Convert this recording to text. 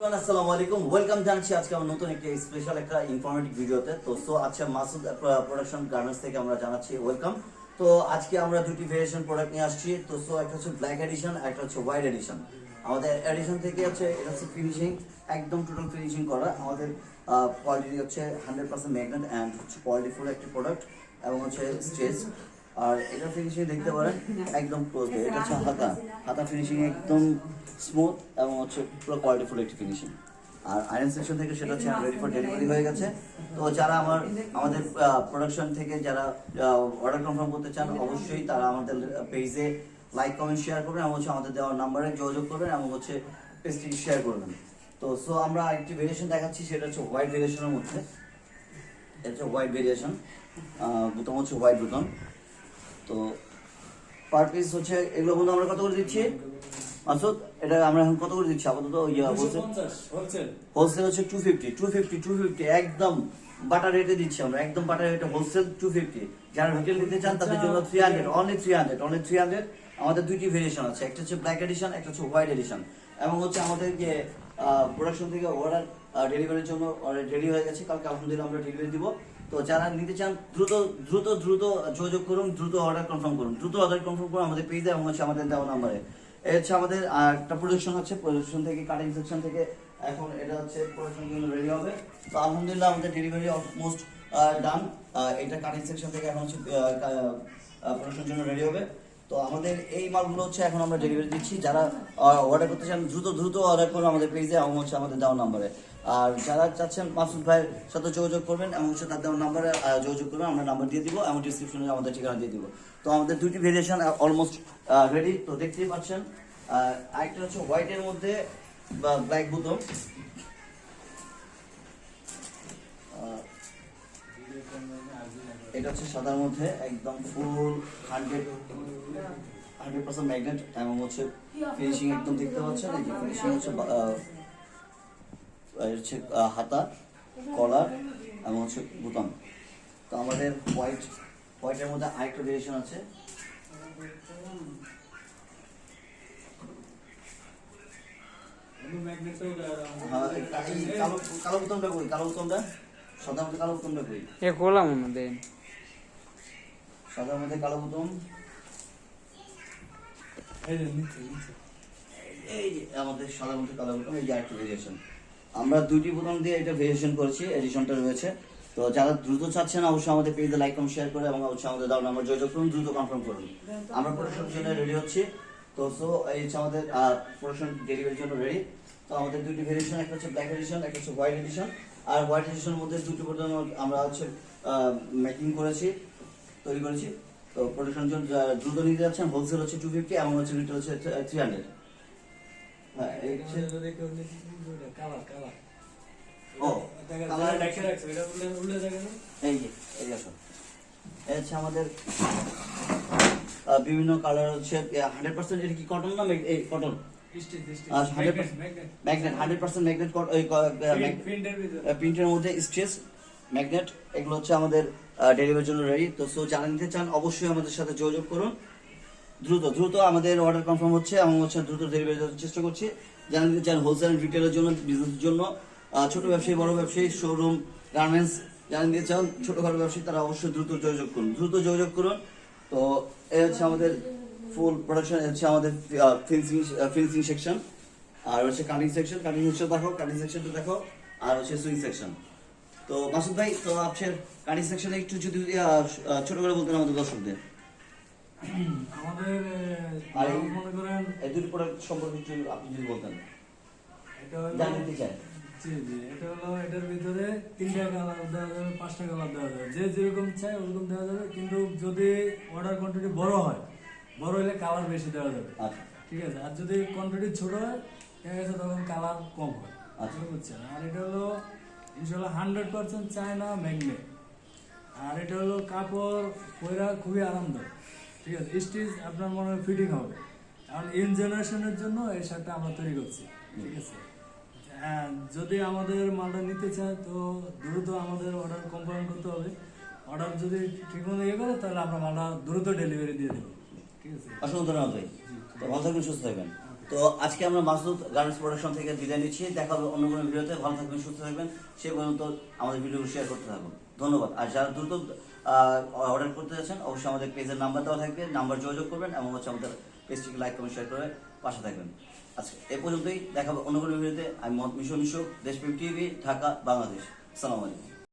আসসালামু আলাইকুম। ওয়েলকাম জানাচ্ছি আজকে আমার নতুন একটি স্পেশাল একটা ইনফরমেটিভ ভিডিওতে। তো সো আচ্ছা মাসুদ প্রোডাকশন গার্মেন্টস থেকে আমরা জানাচ্ছি ওয়েলকাম তো, আজকে আমরা দুটি ভেরিয়েশন প্রোডাক্ট নিয়ে আসছি। তো সো একটা হচ্ছে ব্ল্যাক এডিশন একটা হচ্ছে হোয়াইট এডিশন আমাদের এডিশন থেকে হচ্ছে, এটা হচ্ছে ফিনিশিং একদম টোটাল ফিনিশিং করা। আমাদের কোয়ালিটি হচ্ছে হান্ড্রেড পার্সেন্ট ম্যাগনেট অ্যান্ড হচ্ছে কোয়ালিটি ফুল একটি প্রোডাক্ট এবং হচ্ছে স্টেজ আর এটা ফিনিশিং দেখতে পারেন, একদম ক্লোজ এটা হচ্ছে হাতা। হাতা ফিনিশিং একদম স্মুথ এবং হচ্ছে পুরো কোয়ালিটিফুল একটি ফিনিশিং আর আয়রন সেকশন থেকে সেটা হচ্ছে রেডি ফর ডেলিভারি হয়ে গেছে। তো যারা আমার, আমাদের প্রোডাকশন থেকে যারা অর্ডার কনফার্ম করতে চান, অবশ্যই তারা আমাদের পেজে লাইক কমেন্ট শেয়ার করবেন এবং হচ্ছে আমাদের দেওয়ার নাম্বারে যোগাযোগ করবেন এবং হচ্ছে পেজটি শেয়ার করবেন তো সো আমরা একটি ভেরিয়েশন দেখাচ্ছি, সেটা হচ্ছে হোয়াইট ভেরিয়েশনের মধ্যে। এটা হচ্ছে হোয়াইট ভেরিয়েশন বুতম হচ্ছে হোয়াইট বুতম। তো পার পিস হচ্ছে এগুলো বন্ধু আমরা কত করে দিচ্ছি? মাসুদ এটা আমরা এখন কত করে দিচ্ছি? আপাতত ইয়া বলছে হোলসেল হচ্ছে two fifty two fifty two fifty একদম বাটার রেটে দিচ্ছি আমরা একদম বাটার রেটে হোলসেল টু ফিফটি যারা রিটেল নিতে চান তাদের জন্য three hundred only three hundred only three hundred আমাদের দুইটি ভেরিয়েশন আছে একটা হচ্ছে ব্ল্যাক এডিশন একটা হচ্ছে হোয়াইট এডিশন এবং হচ্ছে আমাদের যে প্রোডাকশন থেকে অর্ডার ডেলিভারির জন্য রেডি হয়ে গেছে। কালকে আলহামদুলিল্লাহ আমরা ডেলিভারি দিব। তো যারা নিতে চান, দ্রুত দ্রুত দ্রুত যোগাযোগ করুন, দ্রুত অর্ডার কনফার্ম করুন। দ্রুত অর্ডার কনফার্ম করুন আমাদের পেজে এবং হচ্ছে আমাদের দেওয়া নাম্বারে এ। হচ্ছে আমাদের একটা প্রোডাকশন হচ্ছে প্রোডাকশন থেকে কাটিং সেকশন থেকে। এখন এটা হচ্ছে প্রোডাকশন জন্য রেডি হবে। তো আলহামদুলিল্লাহ আমাদের ডেলিভারি অলমোস্ট ডান এটা কাটিং সেকশন থেকে এখন হচ্ছে প্রোডাকশন জন্য রেডি হবে। তো আমাদের এই মালগুলো হচ্ছে এখন আমরা ডেলিভারি দিচ্ছি। যারা অর্ডার করতে চান, দ্রুত দ্রুত অর্ডার করুন আমাদের পেজে এবং হচ্ছে আমাদের দেওয়া নাম্বারে আর যারা চাচ্ছেন মাসুদ ভাইয়ের সাথে যোগাযোগ করবেন এবং হচ্ছে তার দেওয়া নাম্বারে যোগাযোগ করবেন, আমরা নাম্বার দিয়ে দিব এবং ডিসক্রিপশনে আমাদের ঠিকানা দিয়ে দিব। তো আমাদের দুটি ভেরিয়েশন অলমোস্ট রেডি তো দেখতেই পাচ্ছেন আর আরেকটা হচ্ছে হোয়াইটের মধ্যে ব্ল্যাক বুতম। এটা হচ্ছে সাদার মধ্যে একদম full hundred hundred percent magnet এবং হচ্ছে ফিনিশিং একদম দেখতে পাচ্ছেন এই যে ফিনিশিং হচ্ছে হচ্ছে হাতা কলার এবং হচ্ছে বুতাম। তো আমাদের হোয়াইট হোয়াইটের মধ্যে আরেকটা ভেরিয়েশন আছে। হ্যাঁ, কালো বুতামটা কই কালো বুতামটা মধ্যে কালো বুতামটা কই এ খোলা মনে সাদার মধ্যে কালো বুতাম। এই যে আমাদের সাদা মধ্যে কালো বোতাম, এই যে আরেকটা ভেরিয়েশন আমরা দুইটি বোতাম দিয়ে এটা ভেরিয়েশন করেছি এডিশনটা রয়েছে। তো যারা দ্রুত চাচ্ছেন, অবশ্যই আমাদের পেজে লাইক কমেন্ট শেয়ার করে এবং অবশ্যই আমাদের দাও নাম্বার যোগাযোগ করুন, দ্রুত কনফার্ম করুন। আমরা প্রোডাকশনের জন্য রেডি হচ্ছি। তো সো এই হচ্ছে আমাদের প্রোডাকশন ডেলিভারির জন্য রেডি তো আমাদের দুটি ভেরিয়েশন একটা হচ্ছে ব্ল্যাক এডিশন একটা হচ্ছে হোয়াইট এডিশন আর হোয়াইট এডিশনের মধ্যে দুটি বোতাম আমরা হচ্ছে মেকিং করেছি। তৈরি করেছি। তো প্রোডাকশন জন্য দ্রুত নিতে যাচ্ছেন হোলসেল হচ্ছে টু ফিফটি এবং হচ্ছে রিটেল হচ্ছে থ্রি হান্ড্রেড হ্যাঁ এই হচ্ছে ও কালার এই যে এই যে আসো এই হচ্ছে আমাদের বিভিন্ন কালার হচ্ছে হান্ড্রেড পার্সেন্ট এটা কি কটন না এই কটন হান্ড্রেড পার্সেন্ট ম্যাগনেট প্রিন্টের মধ্যে স্ট্রেস ম্যাগনেট, এগুলো হচ্ছে আমাদের ডেলিভারির জন্য রেডি তো সো যারা নিতে চান, অবশ্যই আমাদের সাথে যোগাযোগ করুন। দ্রুত দ্রুত আমাদের অর্ডার কনফার্ম হচ্ছে এবং হচ্ছে দ্রুত ডেলিভারি দেওয়ার চেষ্টা করছি। যারা নিতে চান হোলসেল রিটেলের জন্য বিজনেসের জন্য ছোট ব্যবসায়ী, বড় ব্যবসায়ী শোরুম গার্মেন্টস যারা নিতে চান ছোটখাটো ব্যবসায়ী, তারা অবশ্যই দ্রুত যোগাযোগ করুন। দ্রুত যোগাযোগ করুন। তো এই হচ্ছে আমাদের ফুল প্রোডাকশন হচ্ছে আমাদের ফিনিশিং ফিনিশিং সেকশন আর হচ্ছে কাটিং সেকশন কাটিং সেকশন দেখো কাটিং সেকশনটা দেখো। আর হচ্ছে সুইং সেকশন তো মাসুদ ভাই তো আপনার কাটিং সেকশনে একটু যদি ছোট করে বলতেন আমাদের দর্শকদের। আমাদের আর মনে করেন এই দুটি প্রোডাক্ট সম্পর্কে একটু আপনি যদি বলতেন। এটা জানতে চাই। জি জি এটা হলো এটার ভিতরে তিনটা কালার দেওয়া যাবে পাঁচটা কালার দেওয়া যাবে। যে যেরকম চাই ওরকম দেওয়া যাবে কিন্তু যদি অর্ডার কোয়ান্টিটি বড় হয় বড় হলে কালার বেশি দেওয়া যাবে। আচ্ছা। ঠিক আছে? আর যদি কোয়ান্টিটি ছোট হয় তখন কালার কম হয়। আচ্ছা। বুঝছেন আর এটা হলো ইনশাল্লাহ হান্ড্রেড পার্সেন্ট চায়না ম্যাগনেট। আর এটা হলো কাপড় পয়রা খুবই আরামদায়ক। ঠিক আছে স্টিচ আপনার মনে হয় ফিটিং হবে। কারণ ইন জেনারেশনের জন্য এই শার্টটা আমরা তৈরি করছি। ঠিক আছে? হ্যাঁ যদি আমাদের মালটা নিতে চায় তো দ্রুত আমাদের অর্ডার কনফার্ম করতে হবে। অর্ডার যদি ঠিকমতো ইয়ে করে তাহলে আমরা মালটা দ্রুত ডেলিভারি দিয়ে দেবো। ঠিক আছে? অসংখ্য ধন্যবাদ ভাই। ভালো থাকবেন সুস্থ থাকবেন। তো আজকে আমরা মাসুদ গার্মেন্টস প্রোডাকশন থেকে বিদায় নিচ্ছি। দেখা হবে অন্য কোনো ভিডিওতে। ভালো থাকবেন, সুস্থ থাকবেন। সে পর্যন্ত আমাদের ভিডিও শেয়ার করতে থাকুন। ধন্যবাদ। আর যারা দ্রুত অর্ডার করতে যাচ্ছেন, অবশ্যই আমাদের পেজের নাম্বার দেওয়া থাকবে। নাম্বার যোগাযোগ করবেন এবং হচ্ছে আমাদের পেজটিকে লাইক কমেন্ট শেয়ার করে পাশে থাকবেন। আজকে এ পর্যন্তই। দেখা হবে অন্য কোনো ভিডিওতে। আমি মোহাম্মদ মিশো মিশো, দেশপ্রেম টিভি, ঢাকা, বাংলাদেশ। সালাম আলাইকুম।